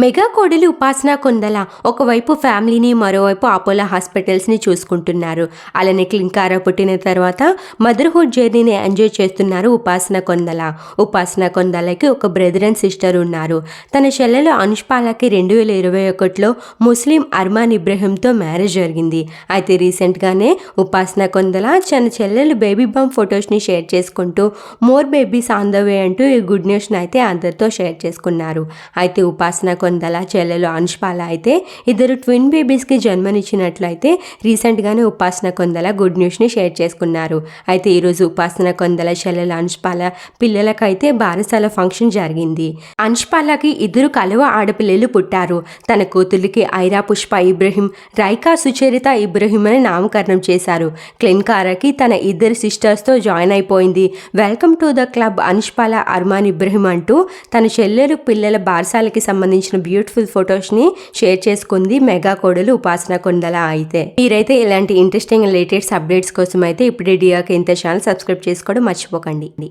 Mega కోడలి ఉపాసన కొందల ఒకవైపు ఫ్యామిలీని మరోవైపు అపోలో హాస్పిటల్స్ని చూసుకుంటున్నారు. అలానే క్లింకారా పుట్టిన తర్వాత మదర్హుడ్ జర్నీని ఎంజాయ్ చేస్తున్నారు ఉపాసన కొందల ఉపాసన కొందలకి ఒక బ్రదర్ అండ్ సిస్టర్ ఉన్నారు. తన చెల్లెలు అనుష్పాలకి రెండు వేల ఇరవై ఒకటిలో ముస్లిం అర్మాన్ ఇబ్రహీంతో మ్యారేజ్ జరిగింది. అయితే రీసెంట్గానే ఉపాసన కొందల తన చెల్లెలు బేబీ బమ్ ఫొటోస్ని షేర్ చేసుకుంటూ more babies on the way అంటూ ఈ గుడ్ న్యూస్ని అయితే అందరితో షేర్ చేసుకున్నారు. అయితే ఉపాసన కొందల చెల్లెలు అనుష్పాల అయితే ఇద్దరు ట్విన్ బేబీస్కి జన్మనిచ్చినట్లయితే రీసెంట్గానే ఉపాసన కొందల గుడ్ న్యూస్ని షేర్ చేసుకున్నారు. అయితే ఈరోజు ఉపాసన కొందల చెల్లెలు అనుష్పాల పిల్లలకైతే బారసాల ఫంక్షన్ జరిగింది. అనుష్పాలకి ఇద్దరు కలువ ఆడపిల్లలు పుట్టారు. తన కూతురికి ఐరా పుష్ప ఇబ్రహీం రైకా సుచరిత ఇబ్రహీం అని నామకరణం చేశారు. క్లిన్కారాకి తన ఇద్దరు సిస్టర్స్తో జాయిన్ అయిపోయింది. Welcome to the club Anushpala Armaan Ibrahim అంటూ తన చెల్లెలు పిల్లల బారసాలకి సంబంధించిన బ్యూటిఫుల్ ఫొటోస్ని షేర్ చేసుకుంది మెగా కోడలు ఉపాసన కొండల అయితే. మీరైతే ఇలాంటి ఇంట్రెస్టింగ్ లేటెస్ట్ అప్డేట్స్ కోసం అయితే ఇప్పుడే డియాకి ఇంత ఛానల్ సబ్స్క్రైబ్ చేసుకోవడం మర్చిపోకండి.